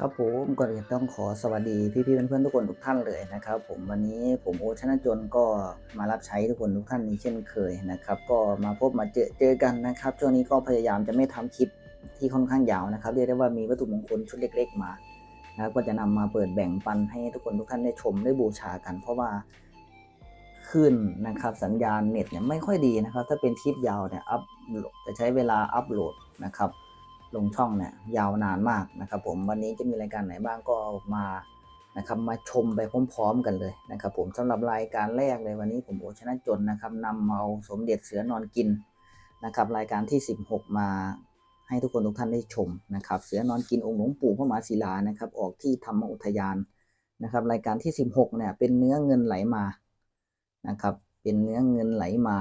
ครับผมก่อนอื่นต้องขอสวัสดีพี่ๆเพื่อนๆทุกคนทุกท่านเลยนะครับผมวันนี้ผมโอชนะจนก็มารับใช้ทุกคนทุกท่านนี้เช่นเคยนะครับก็มาพบมาเจอเจอกันนะครับช่วงนี้ก็พยายามจะไม่ทำคลิปที่ค่อนข้างยาวนะครับเรียกได้ว่ามีวัตถุมงคลชุดเล็ก ๆ มานะครับก็จะนำมาเปิดแบ่งปันให้ทุกคนทุกท่านได้ชมได้บูชากัน เพราะว่าขึ้นนะครับสัญญาณเน็ตเนี่ยไม่ค่อยดีนะครับ ถ้าเป็นคลิปยาวเนี่ยอัพจะใช้เวลาอัพโหลดนะครับ ลงช่องเนี่ยยาวนานมากนะครับ ผมวันนี้จะมีรายการไหนบ้างก็มานะครับมาชมไปพร้อมๆกันเลยนะครับ ผมสำหรับรายการแรกเลยวันนี้ผมโอชนะจนนะครับนำเอาสมเด็จเสือนอนกินนะครับรายการที่ 16 มาให้ทุกคนทุกท่านได้ชมนะครับ เสือนอนกินองค์หลวงปู่พระมหาศิลานะครับ ออกที่ธรรมอุทยานนะครับ รายการที่ 16เนี่ยเป็นเนื้อเงินไหลมานะครับ เป็นเนื้อเงินไหลมา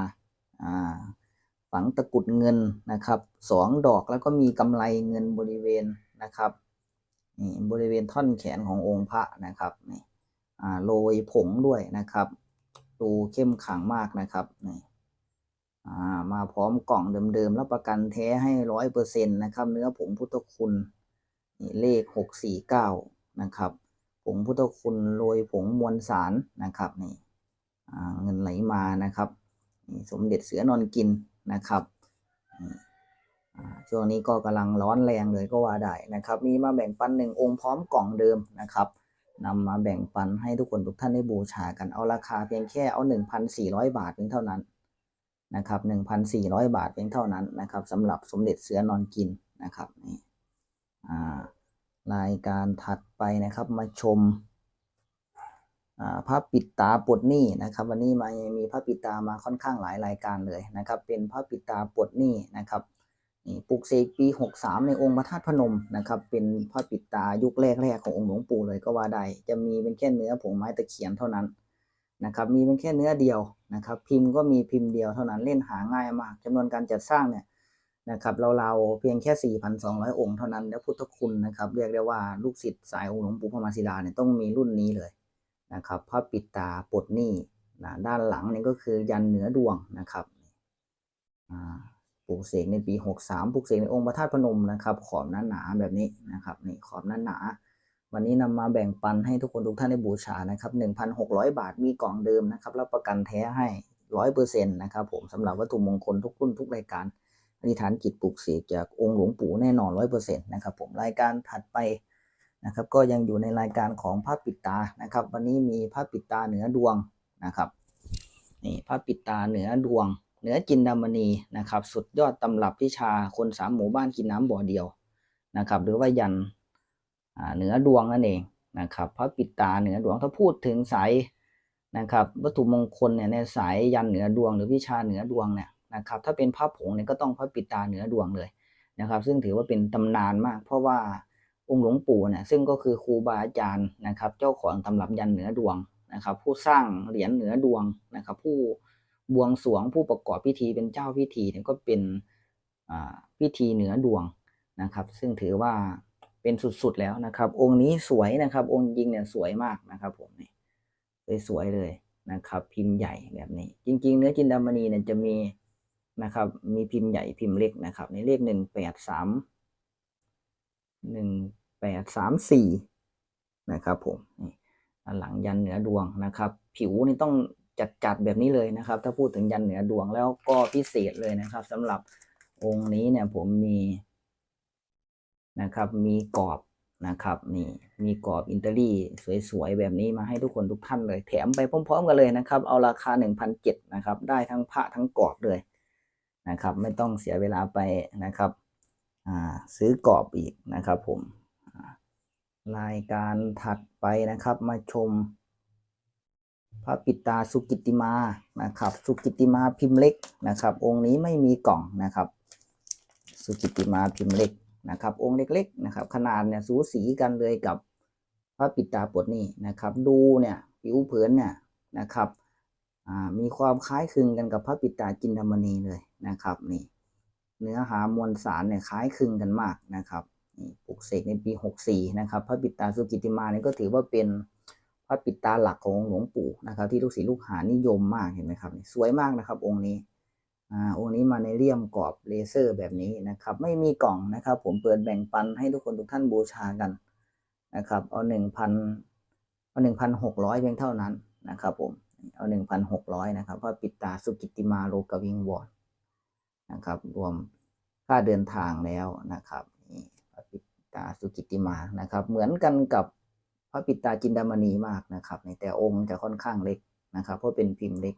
อ่า ฝังตะกุดเงินนะครับสองดอกแล้วก็มีกำไรเงินบริเวณนะครับนี่บริเวณท่อนแขนขององค์พระนะครับนี่อ่าโรยผงด้วยนะครับดูเข้มขังมากนะครับนี่อ่ามาพร้อมกล่องเดิมๆแล้วประกันแท้ให้ร้อยเปอร์เซ็นต์นะครับเนื้อผงพุทธคุณนี่เลขหกสี่เก้านะครับผงพุทธคุณโรยผงมวลสารนะครับนี่อ่าเงินไหลมานะครับนี่สมเด็จเสือนอนกิน นะครับช่วงนี้ก็กำลังร้อนแรงเลยก็ว่าได้นะครับ มีมาแบ่งปันหนึ่งองค์พร้อมกล่องเดิมนะครับนำมาแบ่งปันให้ทุกคนทุกท่านได้บูชากันเอาราคาเพียงแค่เอา 1,400 บาทเพียงเท่านั้นนะครับ1,400 บาทเพียงเท่านั้นนะครับสำหรับสมเด็จเสือนอนกินนะครับนี่รายการถัดไปนะครับมาชม พระปิดตาปลดหนี้นะครับวันนี้มามีพระปิดตามาค่อนข้างหลายรายการเลยนะครับ เป็นพระปิดตาปลดหนี้นะครับนี่ปลุกเสกปี 63 ในองค์พระธาตุพนมนะครับ เป็นพระปิดตายุคแรกๆขององค์หลวงปู่เลยก็ว่าได้ จะมีเป็นแค่เนื้อผงไม้ตะเคียนเท่านั้นนะครับมีเป็นแค่เนื้อเดียวนะครับ พิมพ์ก็มีพิมพ์เดียวเท่านั้นเล่นหาง่ายมากจำนวนการจัดสร้างเนี่ยนะครับเราๆเพียงแค่ 4,200 องค์เท่านั้น แล้วพุทธคุณนะครับ เรียกได้ว่าลูกศิษย์สายองค์หลวงปู่พระมาศิลาเนี่ยต้องมีรุ่นนี้เลย นะครับพระปิดตาปลดหนี้นะด้านหลังนี่ก็คือยันเหนือดวงนะครับปลูกเสกในปี 63ปลูกเสกในองค์พระธาตุพนมนะครับขอบหนาๆแบบนี้นะครับนี่ขอบหนาๆวันนี้นำมาแบ่งปันให้ทุกคนทุกท่านได้บูชานะครับ 1,600 บาทมีกล่องเดิมนะครับรับประกันแท้ให้ร้อยเปอร์เซ็นต์นะครับผมสำหรับวัตถุมงคลทุกรุ่นทุกรายการอธิษฐานจิตปลูกเสกจากองค์หลวงปู่แน่นอนร้อยเปอร์เซ็นต์นะครับผมรายการถัดไป นะครับก็ยังอยู่ในรายการของพระปิดตานะครับ วันนี้มีพระปิดตาเหนือดวงนะครับนี่พระปิดตาเหนือดวง เหนือจินดามณีนะครับ สุดยอดตำรับวิชาคนสามหมู่บ้านกินน้ำบ่อเดียวนะครับ หรือว่ายันเหนือดวงนั่นเองนะครับพระปิดตาเหนือดวงถ้าพูดถึงสายนะครับวัตถุมงคลเนี่ยในสายยันเหนือดวง หรือวิชาเหนือดวงเนี่ยนะครับ ถ้าเป็นพระผงเนี่ยก็ต้องพระปิดตาเหนือดวงเลยนะครับ ซึ่งถือว่าเป็นตำนานมาก เพราะว่า องค์หลวงปู่เนี่ยซึ่งก็คือครูบาอาจารย์นะครับ เจ้าของตำรับยันเหนือดวงนะครับ ผู้สร้างเหรียญเหนือดวงนะครับ ผู้บวงสรวงผู้ประกอบพิธีเป็นเจ้าพิธีเนี่ยก็เป็นพิธีเหนือดวงนะครับ ซึ่งถือว่าเป็นสุดๆแล้วนะครับ องค์นี้สวยนะครับ องค์จริงเนี่ยสวยมากนะครับ ผมนี่สวยเลยนะครับ พิมพ์ใหญ่แบบนี้ จริง ๆ เนื้อจินดามณีเนี่ยจะมีนะครับ มีพิมพ์ใหญ่พิมพ์เล็กนะครับ ในเลขหนึ่งแปดสาม หนึ่งแปดสามสี่นะครับผมหลังยันเหนือดวงนะครับ ผิวนี่ต้องจัดจัดๆแบบนี้เลยนะครับ ถ้าพูดถึงยันเหนือดวงแล้วก็พิเศษเลยนะครับสำหรับองค์นี้เนี่ยผมมีนะครับมีกรอบนะครับนี่มีกรอบอินเตอรี่สวยๆแบบนี้มาให้ทุกคนทุกท่านเลย แถมไปพร้อมๆกันเลยนะครับ เอาราคา1,007นะครับ ได้ทั้งพระทั้งกรอบเลยนะครับ ไม่ต้องเสียเวลาไปนะครับ ซื้อกรอบอีกนะครับผมรายการถัดไปนะครับมาชม พระปิตาสุกิติมานะครับ สุกิติมาพิมพ์เล็กนะครับ องค์นี้ไม่มีกล่องนะครับ สุกิติมาพิมพ์เล็กนะครับ องค์เล็กๆนะครับ ขนาดเนี่ยสูสีกันเลยกับพระปิตาปดนี่นะครับ ดูเนี่ยผิวเผินเนี่ยนะครับมีความคล้ายคลึงกันกับพระปิตาจินดามณีเลยนะครับนี่ เนื้อหามวลสารเนี่ยคล้ายคลึงกันมากนะครับนี่ปลุกเสกในปี 64 นะครับ พระปิตาสุกิติมาเนี่ยก็ถือว่าเป็นพระปิตาหลักของหลวงปู่นะครับ ที่ลูกศิษย์ลูกหานิยมมากเห็นไหมครับนี่สวยมากนะครับ องค์นี้อ่าองค์นี้มาในเลี่ยมกรอบเลเซอร์แบบนี้นะครับ ไม่มีกล่องนะครับ ผมเปิดแบ่งปันให้ทุกคนทุกท่านบูชากันนะครับ เอาหนึ่งพันเอาหนึ่งพันหกร้อยเพียงเท่านั้นนะครับ ผมเอาหนึ่งพันหกร้อยนะครับพระปิตาสุกิติมาโลกวิงวอน นะครับ รวมค่าเดินทางแล้วนะครับนี่พระปิตาสุกิติมานะครับ เหมือนกันกับพระปิตาจินดามณีมากนะครับ ในแต่องค์จะค่อนข้างเล็กนะครับ เพราะเป็นพิมพ์เล็ก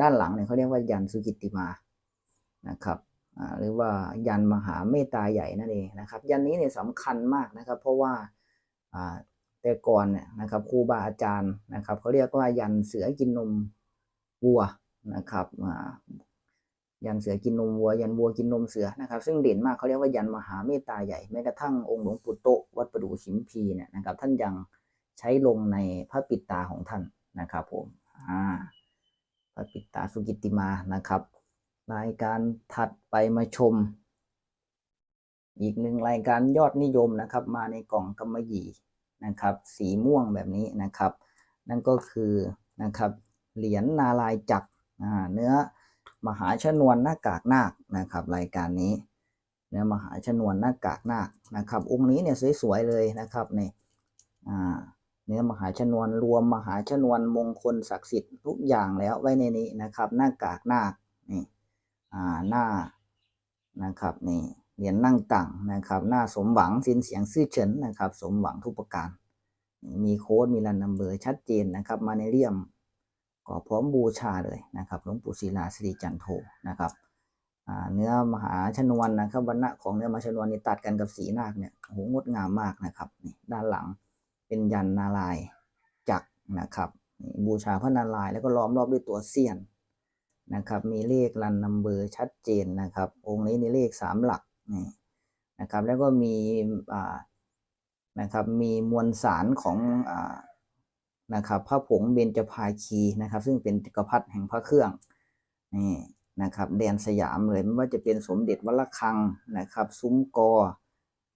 ด้านหลังเนี่ยเขาเรียกว่ายันสุกิติมานะครับหรือว่ายันมหาเมตตาใหญ่นั่นเองนะครับ ยันนี้เนี่ยสำคัญมากนะครับ เพราะว่าแต่ก่อนเนี่ยนะครับครูบาอาจารย์นะครับเขาเรียกว่ายันเสือกินนมวัวนะครับ ยันเสือกินนมวัว ยันวัวกินนมเสือนะครับ ซึ่งเด่นมากเขาเรียกว่ายันมหาเมตตาใหญ่แม้กระทั่งองค์หลวงปู่โตวัดประดู่ชิมพีเนี่ยนะครับ ท่านยังใช้ลงในพระปิดตาของท่านนะครับผมอ่าพระปิดตาสุกิตติมานะครับ รายการถัดไปมาชม อีกหนึ่งรายการยอดนิยมนะครับ มาในกล่องกำมะหยี่นะครับ สีม่วงแบบนี้นะครับ นั่นก็คือนะครับเหรียญนาลายจักรอ่าเนื้อ มหาชนวนหน้ากากนาคนะครับ รายการนี้เนื้อมหาชนวนหน้ากากนาคนะครับ องค์นี้เนี่ยสวยๆเลยนะครับนี่อ่าเนื้อมหาชนวนรวมมหาชนวนมงคลศักดิ์สิทธิ์ทุกอย่างแล้วไว้ในนี้นะครับ หน้ากากนาคนี่อ่าหน้านะครับนี่เหรียญนั่งต่างนะครับ หน้าสมหวังสินเสียงซื่อเฉินนะครับ สมหวังทุกประการ มีโค้ดมีรันนัมเบอร์ชัดเจนนะครับ มาในเลี่ยม ก็พร้อมบูชาเลยนะครับหลวงปู่ศิลาสิริจันโทนะครับเนื้อมหาชนวนนะครับวรรณะของเนื้อมหาชนวนนี่ตัดกันกับสีนาคเนี่ยโหงดงามมากนะครับนี่ด้านหลังเป็นยันนารายจักนะครับนี่บูชาพระนารายณ์แล้วก็ล้อมรอบด้วยตัวเสี้ยนนะครับ มีเลขรันนัมเบอร์ชัดเจนนะครับ องค์นี้ในเลขสามหลักนี่นะครับ แล้วก็มีอ่านะครับ มีมวลสารของอ่า นะครับพระผงเบญจภาคีนะครับ ซึ่งเป็นจักรพรรดิแห่งพระเครื่องนี่นะครับแดนสยามเลยไม่ว่าจะเป็นสมเด็จวัดระฆังนะครับซุ้มกอ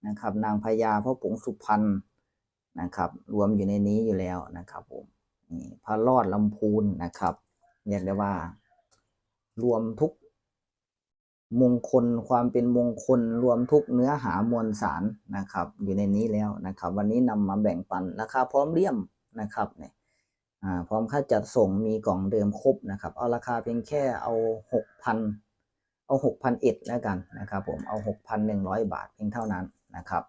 นะครับนางพญาพระผงสุพรรณนะครับรวมอยู่ในนี้อยู่แล้วนะครับผมนี่พระรอดลำพูนนะครับเรียกได้ว่า รวมทุกมงคลความเป็นมงคลรวมทุกเนื้อหามวลสารนะครับ อยู่ในนี้แล้วนะครับ วันนี้นำมาแบ่งปันราคาพร้อมเลี่ยม นะครับเนี่ยอ่าพร้อมค่าจัดส่งมีกล่องเดิมครบนะครับ เอาราคาเพียงแค่เอาหกพันเอาหกพันเอ็ดแล้วกันนะครับผมเอาหกพันหนึ่งร้อยบาทเพียงเท่านั้นนะครับ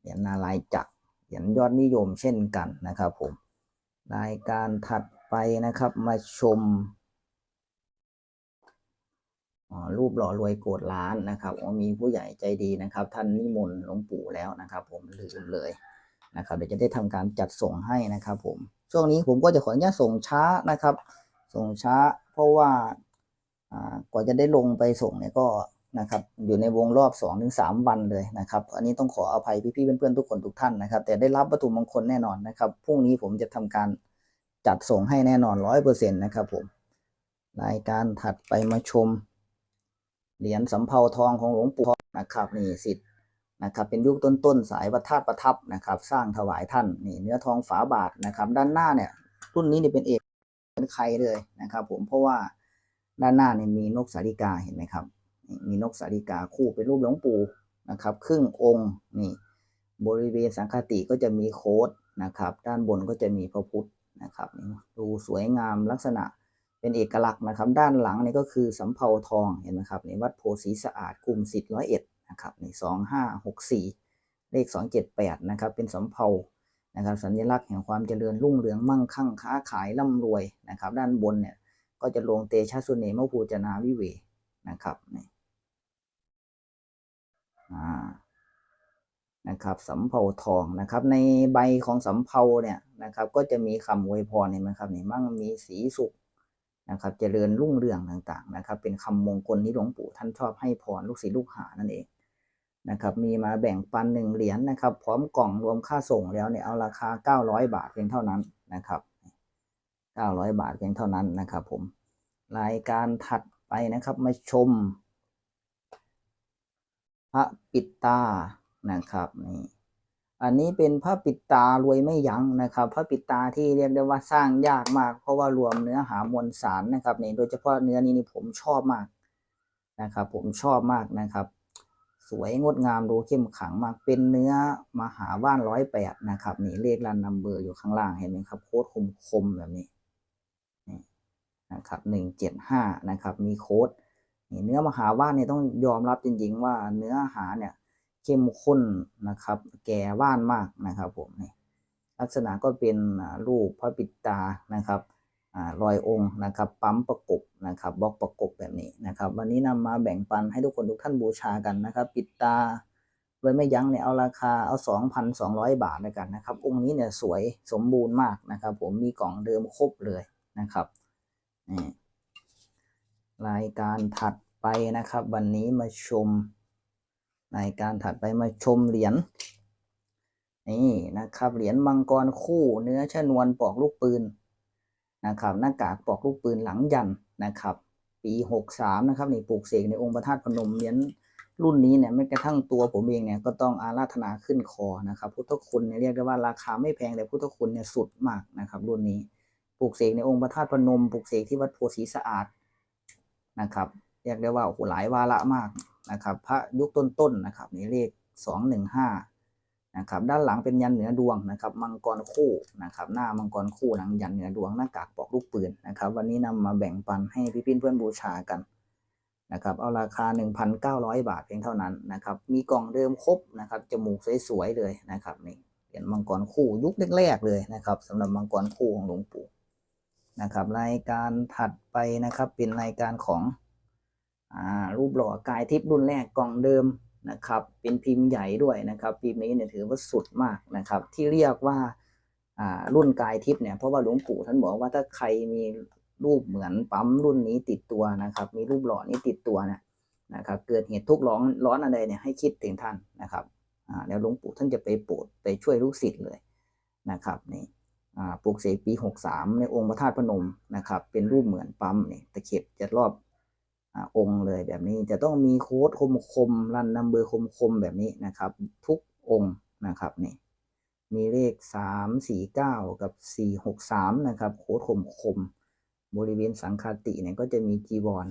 เหรียญนาลายจักรเหรียญยอดนิยมเช่นกันนะครับผมรายการถัดไปนะครับมาชมอ๋อรูปหล่อรวยโกดล้านนะครับมีผู้ใหญ่ใจดีนะครับ ท่านนิมนต์หลวงปู่แล้วนะครับ ผมลืมเลย นะครับเดี๋ยวจะได้ทำการจัดส่งให้นะครับผมช่วงนี้ผมก็จะขออนุญาตส่งช้านะครับ ส่งช้า เพราะว่าอ่ากว่าจะได้ลงไปส่งเนี่ยก็นะครับอยู่ในวงรอบ2อถึงสวันเลยนะครับอันนี้ต้องขออภัยพี่ๆเพื่อนๆทุกคนทุกท่านนะครับ แต่ได้รับวัตถุมงคลแน่นอนนะครับพรุ่งนี้ผมจะทำการจัดส่งให้แน่นอนร้อยเปอร์เซ็นต์นะครับผมรายการถัดไปมาชม เหรียญสำเภาทองของหลวงปู่นะครับนี่สิทธิ นะครับเป็นยุคต้นๆสายประทาดประทับนะครับ สร้างถวายท่านนี่เนื้อทองฝาบาทนะครับ ด้านหน้าเนี่ยรุ่นนี้เนี่ยเป็นเอกเป็นใครเลยนะครับ ผมเพราะว่าด้านหน้าเนี่ยมีนกสาริกาเห็นไหมครับ มีนกสาริกาคู่เป็นรูปหลวงปู่นะครับ ครึ่งองค์นี่บริเวณสังฆติก็จะมีโค้ดนะครับ ด้านบนก็จะมีพระพุทธนะครับนี่ดูสวยงามลักษณะเป็นเอกลักษณ์นะครับ ด้านหลังนี่ก็คือสำเภาทองเห็นไหมครับในวัดโพสีสะอาดกลุ่มสิทธิ์ร้อยเอ็ด นะครับนี่สองห้าหกสี่เลขสองเจ็ดแปดนะครับเป็นสำเภานะครับสัญลักษณ์แห่งความเจริญรุ่งเรืองมั่งคั่งค้าขายร่ำรวยนะครับด้านบนเนี่ยก็จะลงเตชะสุเนมภูจนาวิเวนะครับนี่นะครับสำเภาทองนะครับในใบของสำเภาเนี่ยนะครับก็จะมีคำอวยพรเห็นไหมครับนี่มั่งมีสีสุขนะครับเจริญรุ่งเรืองต่างๆนะครับเป็นคำมงคลที่หลวงปู่ท่านชอบให้พรลูกศิษย์ลูกหานั่นเอง นะครับมีมาแบ่งปันหนึ่งเหรียญนะครับ พร้อมกล่องรวมค่าส่งแล้วเนี่ยเอาราคา 900 บาทเพียงเท่านั้นนะครับ 900 บาทเพียงเท่านั้นนะครับ ผมรายการถัดไปนะครับมาชม พระปิดตานะครับนี่อันนี้เป็นพระปิดตารวยไม่ยั้งนะครับ พระปิดตาที่เรียกได้ว่าสร้างยากมาก เพราะว่ารวมเนื้อหามวลสารนะครับนี่โดยเฉพาะเนื้อนี้นี่ผมชอบมากนะครับ ผมชอบมากนะครับ สวยงดงามดูเข้มขังมากเป็นเนื้อมหาว่านร้อยแปดนะครับ นี่เลขรันนัมเบอร์อยู่ข้างล่างเห็นไหมครับโค้ดคมๆแบบนี้นะครับหนึ่งเจ็ดห้านะครับ มีโค้ดเนื้อมหาว่านเนี่ยต้องยอมรับจริงๆ ว่าเนื้อหาเนี่ยเข้มข้นนะครับ แก่ว่านมากนะครับผมนี่ลักษณะก็เป็นรูปพระปิดตานะครับ รอยองค์นะครับปั๊มประกบนะครับบล็อกประกบแบบนี้นะครับ วันนี้นำมาแบ่งปันให้ทุกคนทุกท่านบูชากันนะครับ ปิดตาโดยไม่ยั้งเนี่ยเอาราคาเอา 2,200 บาทแล้วกันนะครับ องค์นี้เนี่ยสวยสมบูรณ์มากนะครับ ผมมีกล่องเดิมครบเลยนะครับนี่รายการถัดไปนะครับ วันนี้มาชมรายการถัดไปมาชมเหรียญนี่นะครับเหรียญมังกรคู่เนื้อชนวนปอกลูกปืน นะครับหน้ากากปอกลูกปืนหลังยันนะครับ ปี 63 นะครับนี่ปลูกเสกในองค์พระธาตุพนมเหรียรุ่นนี้เนี่ยไม่กระทั่งตัวผมเองเนี่ยก็ต้องอาราธนาขึ้นคอนะครับพุทธคุณเนี่ยเรียกได้ว่าราคาไม่แพงแต่พุทธคุณเนี่ยสุดมากนะครับรุ่นนี้ปลูกเสกในองค์พระธาตุพนมปลูกเสกที่วัดโพธิ์ศรีสะอาดนะครับเรียกได้ว่าโอ้โหหลายวาระมากนะครับ พระยุคต้นๆนะครับนี่เลขสองหนึ่งห้า นะครับด้านหลังเป็นยันเหนือดวงนะครับมังกรคู่นะครับหน้ามังกรคู่หลังยันเหนือดวงหน้ากากปอกลูกปืนนะครับวันนี้นำมาแบ่งปันให้พี่ๆเพื่อนบูชากันนะครับเอาราคา 1,900 บาทเพียงเท่านั้นนะครับมีกล่องเดิมครบนะครับจมูกสวยๆเลยนะครับนี่เหรียญมังกรคู่ยุคแรกๆเลยนะครับสำหรับมังกรคู่ของหลวงปู่นะครับรายการถัดไปนะครับเป็นรายการของอรูปหล่อกายทิพย์รุ่นแรกกล่องเดิม นะครับ เป็นพิมพ์ใหญ่ด้วยนะครับ พิมพ์นี้เนี่ยถือว่าสุดมากนะครับ ที่เรียกว่ารุ่นกายทิพย์เนี่ยเพราะว่าหลวงปู่ท่านบอกว่าถ้าใครมีรูปเหมือนปั๊มรุ่นนี้ติดตัวนะครับ มีรูปหล่อนี้ติดตัวเนี่ยนะครับ เกิดเหตุทุกข์ร้อนร้อนอะไรเนี่ยให้คิดถึงท่านนะครับแล้วหลวงปู่ท่านจะไปโปรดไปช่วยลูกศิษย์เลยนะครับนี่ปลูกเสกปี 63 ในองค์พระธาตุพนมนะครับ เป็นรูปเหมือนปั๊มนี่ตะเข็บจะรอบ องค์เลยแบบนี้จะต้องมีโค้ดคมคมรันนัมเบอร์คมคมแบบนี้นะครับ ทุกองค์นะครับนี่มีเลขสามสี่เก้ากับสี่หกสามนะครับโค้ดคมคม บริเวณสังคาติเนี่ยก็จะมีจีวร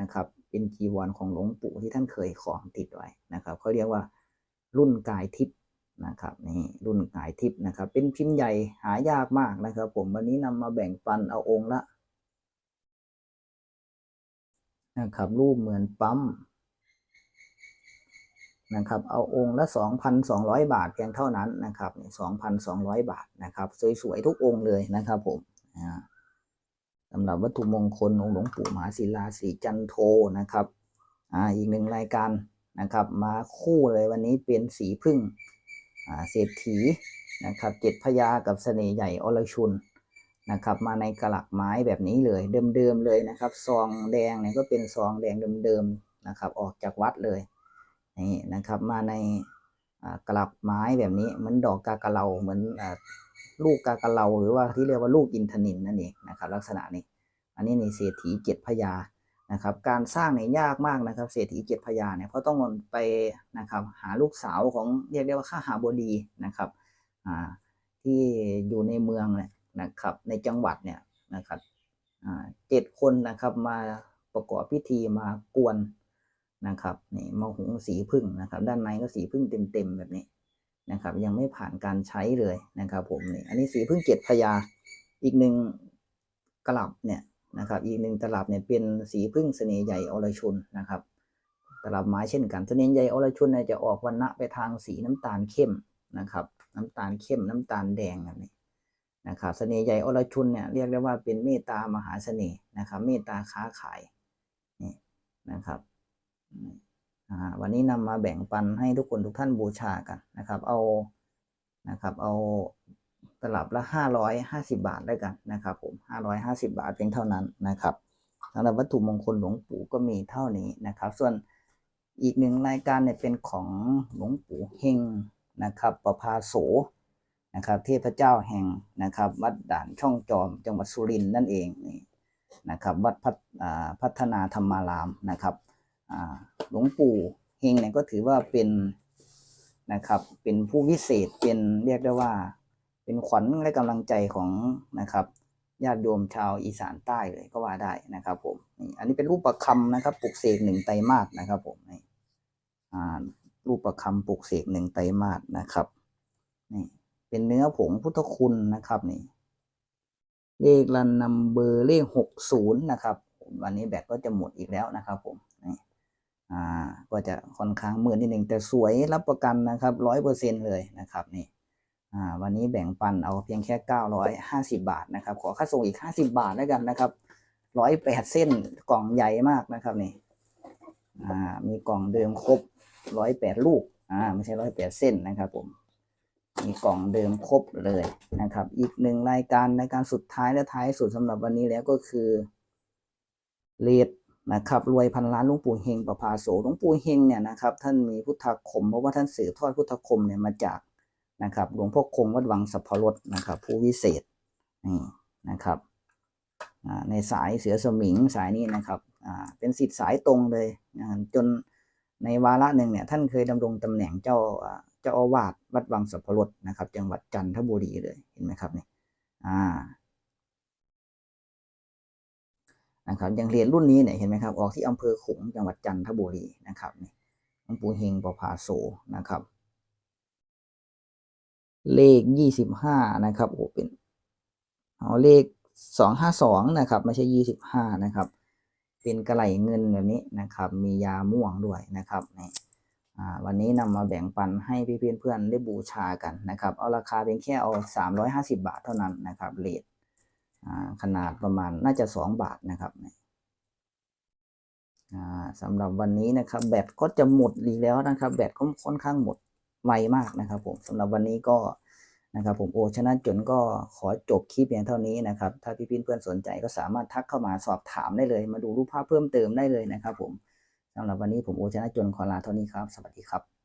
นะครับ เป็นจีวรของหลวงปู่ที่ท่านเคยของติดไว้นะครับเขาเรียกว่ารุ่นกายทิพย์นะครับนี่รุ่นกายทิพย์นะครับ เป็นพิมพ์ใหญ่หายากมากนะครับ ผมวันนี้นำมาแบ่งปันเอาองค์ละ นะครับ รูปเหมือนปั๊มนะครับ เอาองค์ละ 2,200 บาทเพียงเท่านั้นนะครับ2,200 บาทนะครับสวยๆทุกองค์เลยนะครับผมสำหรับวัตถุมงคลองค์หลวงปู่มหาศิลาสีจันโทนะครับอ่าอีกหนึ่งรายการนะครับ มาคู่เลยวันนี้เป็นสีพึ่งอ่าเศรษฐีนะครับเจ็ดพญากับเสน่ห์ใหญ่อรชุน นะครับมาในกระหลักไม้แบบนี้เลยเดิมๆเลยนะครับ ซองแดงเนี่ยก็เป็นซองแดงเดิมๆนะครับ ออกจากวัดเลยนี่นะครับมาในอ่ากลับไม้แบบนี้เหมือนดอกกากะเลาเหมือนลูกกากะเลาหรือว่าที่เรียกว่าลูกอินทนินนั่นเองนะครับ ลักษณะนี้ อันนี้ในเศรษฐีเจ็ดพญานะครับ การสร้างเนี่ยยากมากนะครับเศรษฐีเจ็ดพญาเนี่ยเพราะต้องไปนะครับหาลูกสาวของเรียกได้ว่าข้าหาบดีนะครับที่อยู่ในเมืองเนี่ย นะครับ ในจังหวัดเนี่ยนะครับเจ็ดคนนะครับมาประกอบพิธีมากวนนะครับนี่มะหุงสีพึ่งนะครับ ด้านในก็สีพึ่งเต็มๆแบบนี้นะครับ ยังไม่ผ่านการใช้เลยนะครับ ผมนี่อันนี้สีพึ่งเจ็ดพญาอีกหนึ่งกลับเนี่ยนะครับ อีกหนึ่งตลับเนี่ยเป็นสีพึ่งเสน่ห์ใหญ่อรชุนนะครับตลับไม้เช่นกันเสน่ห์ใหญ่อรชุนเนี่ยจะออกวันณะไปทางสีน้ำตาลเข้มนะครับ น้ำตาลเข้มน้ำตาลแดงแบบนี้ นะครับเสน่ห์ใหญ่อรชุนเนี่ยเรียกได้ว่าเป็นเมตตามหาเสน่ห์นะครับ เมตตาค้าขายนี่นะครับวันนี้นำมาแบ่งปันให้ทุกคนทุกท่านบูชากันนะครับ เอานะครับ เอาตลับละห้าร้อยห้าสิบาทได้กันนะครับ ผมห้าร้อยห้าสิบาทเพียงเท่านั้นนะครับสำหรับวัตถุมงคลหลวงปู่ก็มีเท่านี้นะครับ ส่วนอีกหนึ่งรายการเนี่ยเป็นของหลวงปู่เฮงนะครับประภาโส นะครับเทพเจ้าแห่งนะครับ วัดด่านช่องจอมจังหวัดสุรินทร์นั่นเองนี่นะครับวัดพัฒพัฒนาธรรมารามนะครับหลวงปู่เฮงเนี่ยก็ถือว่าเป็นนะครับเป็นผู้วิเศษเป็นเรียกได้ว่า เป็นขวัญและกำลังใจของนะครับญาติโยมชาวอีสานใต้เลยก็ว่าได้นะครับผมนี่อันนี้เป็นรูปประคำนะครับปลุกเสกหนึ่งไตรมาสนะครับผมนี่รูปประคำปลุกเสกหนึ่งไตรมาสนะครับนี่ เป็นเนื้อผงพุทธคุณนะครับนี่เลขรันนัมเบอร์เลขหกศูนย์นะครับวันนี้แบตก็จะหมดอีกแล้วนะครับผมนี่อ่าก็จะค่อนข้างมืดนิดหนึ่งแต่สวยรับประกันนะครับร้อยเปอร์เซ็นเลยนะครับนี่อ่าวันนี้แบ่งปันเอาเพียงแค่เก้าร้อยห้าสิบาทนะครับ ขอค่าส่งอีกห้าสิบาทแล้วกันนะครับร้อยแปดเส้นกล่องใหญ่มากนะครับนี่อ่ามีกล่องเดิมครบร้อยแปดลูกอ่าไม่ใช่ร้อยแปดเส้นนะครับผม มีกล่องเดิมครบเลยนะครับ อีกหนึ่งรายการในการสุดท้ายและท้ายสุดสำหรับวันนี้แล้วก็คือเลดนะครับรวยพันล้านหลุงปู่เฮงประภาโสหลวงปู่เฮงเนี่ยนะครับ ท่านมีพุทธคมเพราะว่าท่านสืบทอดพุทธคมเนี่ยมาจากนะครับหลวงพ่อคงวัดวังสัพพรสนะครับ ผู้วิเศษนี่นะครับในสายเสือสมิงสายนี้นะครับเป็นสิทธิ์สายตรงเลยจนในวาระหนึ่งเนี่ยท่านเคยดำรงตำแหน่งเจ้า จ้าอาวาสวัดวังสัพพรสนะครับ จังหวัดจันทบุรีเลยเห็นไหมครับนี่อ่านะครับอย่างเหรียญรุ่นนี้เนี่ยเห็นไหมครับออกที่อำเภอขลุงจังหวัดจันทบุรีนะครับนี่หลวงปู่เฮงปภาโสนะครับ เลขยี่สิบห้านะครับโอ้เป็นเอาเลขสองห้าสองนะครับ ไม่ใช่ยี่สิบห้านะครับ เป็นกระไหลเงินแบบนี้นะครับ มียาม่วงด้วยนะครับนี่ วันนี้นำมาแบ่งปันให้พี่เพื่อนๆได้บูชากันนะครับ เอาราคาเพียงแค่เอาสามร้อยห้าสิบาทเท่านั้นนะครับเลทขนาดประมาณน่าจะสองบาทนะครับอ่าสำหรับวันนี้นะครับ แบตก็จะหมดอีกแล้วนะครับ แบตก็ค่อนข้างหมดไวมากนะครับ ผมสำหรับวันนี้ก็นะครับผมโอชนะจนก็ขอจบคลิปเพียงเท่านี้นะครับ ถ้าพี่เพื่อนๆสนใจก็สามารถทักเข้ามาสอบถามได้เลย มาดูรูปภาพเพิ่มเติมได้เลยนะครับผม สำหรับวันนี้ผมโอชนะจนขอลาเท่านี้ครับ สวัสดีครับ